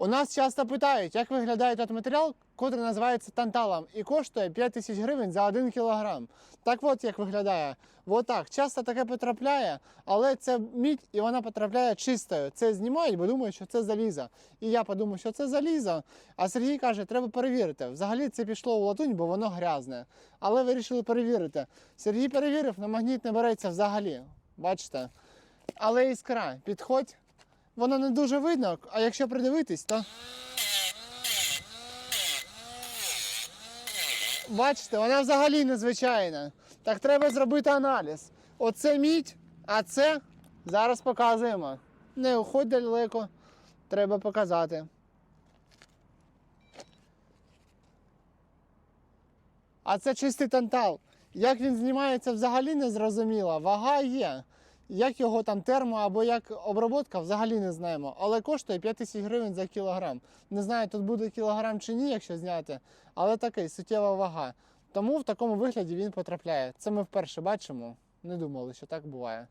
У нас часто питають, як виглядає той матеріал, котрий називається танталом і коштує 5 тисяч гривень за 1 кілограм. Так от як виглядає. Вот так. Часто таке потрапляє, але це мідь і вона потрапляє чистою. Це знімають, бо думають, що це залізо. І я подумав, що це залізо. А Сергій каже, треба перевірити. Взагалі це пішло у латунь, бо воно грязне. Але вирішили перевірити. Сергій перевірив, на магніт не береться взагалі. Бачите? Але іскра, підходь. Воно не дуже видно, а якщо придивитись, то. Бачите, вона взагалі незвичайна. Так треба зробити аналіз. Оце мідь, а це зараз показуємо. Не уходь далеко, треба показати. А це чистий тантал. Як він знімається, взагалі не зрозуміло. Вага є. Як його там термо або як обробка, взагалі не знаємо. Але коштує 5 тисяч гривень за кілограм. Не знаю, тут буде кілограм чи ні, якщо зняти, але такий суттєва вага. Тому в такому вигляді він потрапляє. Це ми вперше бачимо. Не думали, що так буває.